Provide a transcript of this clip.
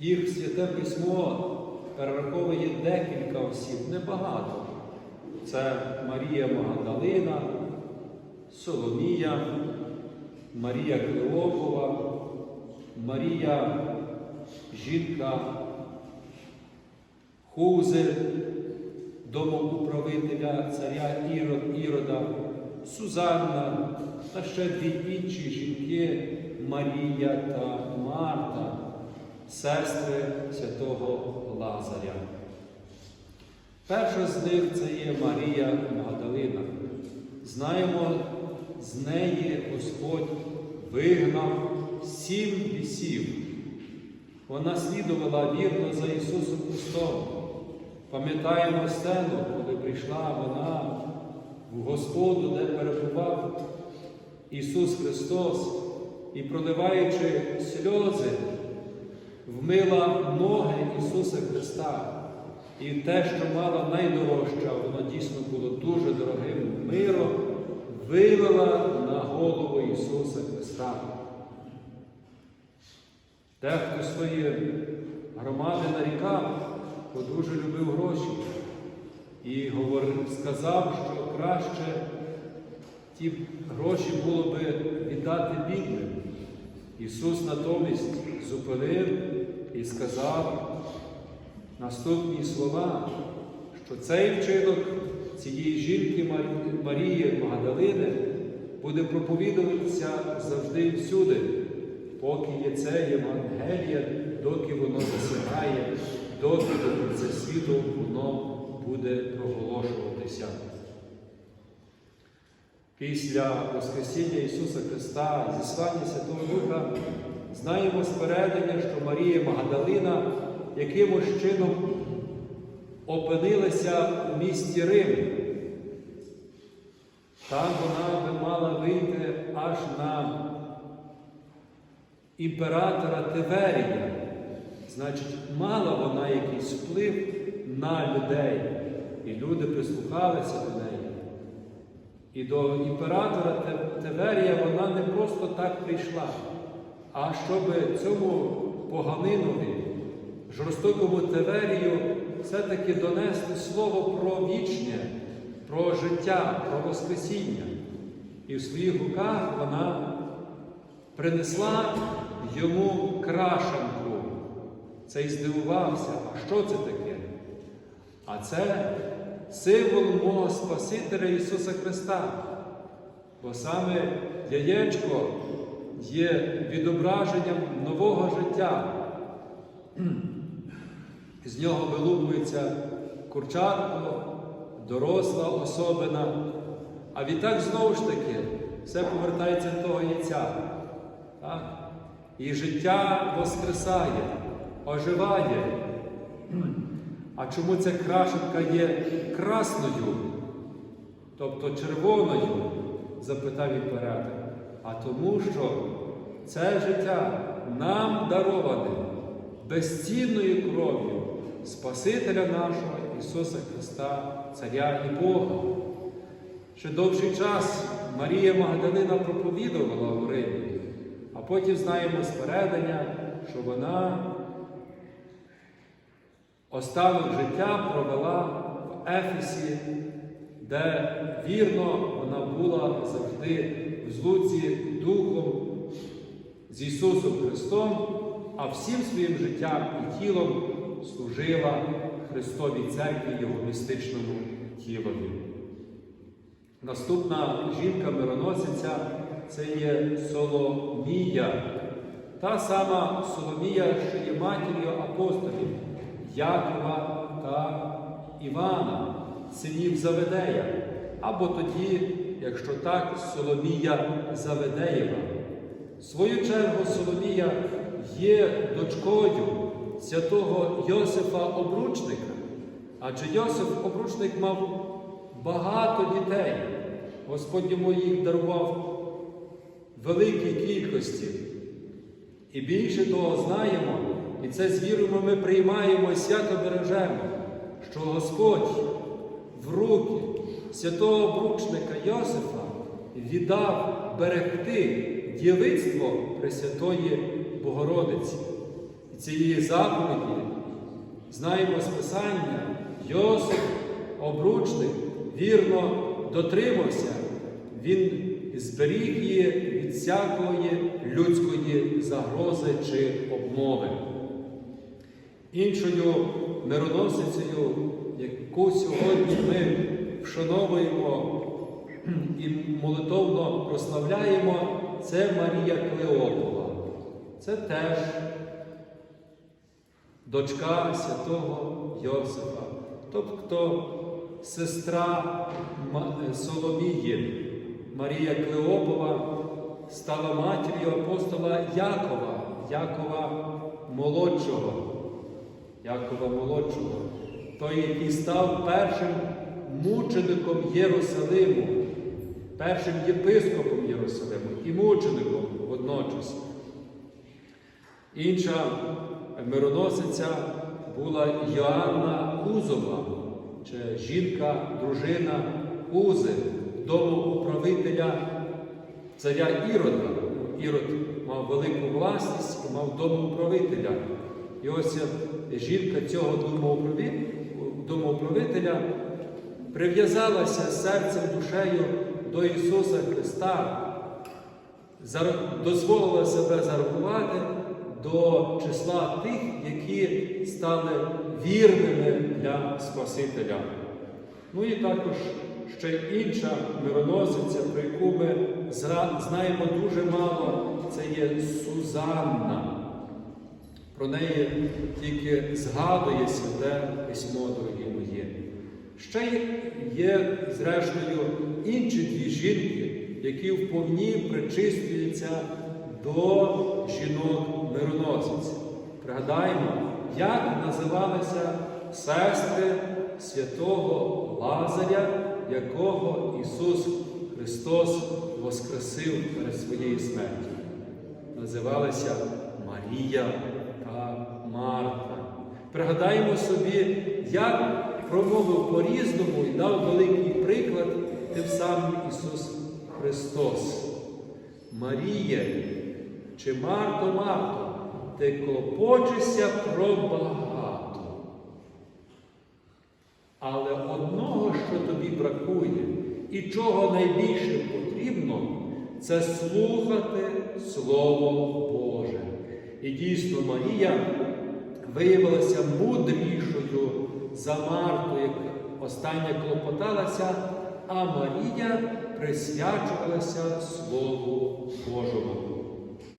Їх святе письмо перераховує декілька осіб, небагато. Це Марія Магдалина, Соломія, Марія Клеопова, Марія жінка Хузи, домоуправителя царя Ірод, Ірода, Сузанна та ще дві інші жінки Марія та Марта, сестри святого Лазаря. Перша з них це є Марія Магдалина. Знаємо, з неї Господь вигнав сім бісів. Вона слідувала вірно за Ісусом Христом. Пам'ятаємо сцену, коли прийшла вона в Господу, де перебував Ісус Христос, і, проливаючи сльози, вмила ноги Ісуса Христа. І те, що мала найдорожче, воно дійсно було дуже дорогим миром, вилила на голову Ісуса Христа. Дехто свої громади нарікав, бо дуже любив гроші. І говорив, сказав, що краще ті гроші було би віддати бідним. Ісус натомість зупинив і сказав наступні слова, що цей вчинок цієї жінки Марії Магдалини буде проповідуватися завжди і всюди, поки є це Євангелія, доки воно засягає, доки до кінця світу воно буде проголошуватися. Після Воскресіння Ісуса Христа, зіслання Святого Духа, знаємо спередення, що Марія Магдалина якимось чином опинилася у місті Рим. Там вона би мала вийти аж на імператора Тиверія. Значить, мала вона якийсь вплив на людей, і люди прислухалися до неї. І до імператора Теверія вона не просто так прийшла, а щоб цьому поганинові, жорстокому Теверію все-таки донести слово про вічне, про життя, про Воскресіння. І в своїх руках вона принесла йому крашенку. Цей здивувався, а що це таке? А це символ мого Спасителя Ісуса Христа. Бо саме яєчко є відображенням нового життя. З нього вилупується курчатко, доросла особина. А відтак знову ж таки все повертається до того яйця. Так? І життя воскресає, оживає. А чому ця крашенка є красною, тобто червоною? запитав імператор. А тому, що це життя нам дароване безцінною кров'ю Спасителя нашого Ісуса Христа, Царя і Бога. Ще довший час Марія Магдалина проповідувала у Римі, а потім знаємо спередення, що вона останок життя провела в Ефесі, де вірно вона була завжди в злуці Духом з Ісусом Христом, а всім своїм життям і тілом служила Христовій Церкві Його містичному тілові. Наступна жінка-мироносиця це є Соломія, та сама Соломія, що є матір'ю апостолів Якова та Івана, синів Заведея, або тоді, якщо так, Соломія Заведеєва. Свою чергу Соломія є дочкою святого Йосифа Обручника, адже Йосиф Обручник мав багато дітей. Господь йому їх дарував великій кількості. І більше того знаємо, і це з вірою ми приймаємо і свято бережемо, що Господь в руки святого обручника Йосифа віддав берегти дівицтво Пресвятої Богородиці. І цієї заповіді, знаємо з Писання, Йосип, обручник, вірно дотримався, він зберіг її від всякої людської загрози чи обмови. Іншою мироносицею, яку сьогодні ми вшановуємо і молитовно прославляємо, це Марія Клеопова. Це теж дочка святого Йосифа, тобто сестра Соломії. Молодія Клеопова стала матір'ю апостола Якова, Якова молодшого. Якова молодшого, той, який став першим мучеником Єрусалиму, першим єпископом Єрусалиму і мучеником водночас. Інша мироносиця була Йоанна Кузова, чи жінка, дружина Кузи, домоуправителя царя Ірода. Ірод мав велику власність і мав домоуправителя. І ось жінка цього домоуправи- домоуправителя прив'язалася серцем душею до Ісуса Христа, дозволила себе зарахувати до числа тих, які стали вірними для Спасителя. Ну і також ще інша мироносиця, про яку ми знаємо дуже мало, це є Сузанна. Про неї тільки згадує святе письмо, дорогі мої. Ще є, зрештою, інші дві жінки, які вповні причислюються до жінок мироносиць. Пригадаємо, як називалися сестри святого Лазаря, якого Ісус Христос воскресив перед своєю смертю. Називалися Марія та Марта. Пригадаємо собі, як промовив по-різному і дав великий приклад тим самим Ісус Христос. Марія, чи Марто, Марто, ти клопочешся про багато. Але одного, що тобі бракує, і чого найбільше потрібно, це слухати Слово Боже. І дійсно Марія виявилася мудрішою за Марту, яка остання клопоталася, а Марія присвячувалася Слову Божому.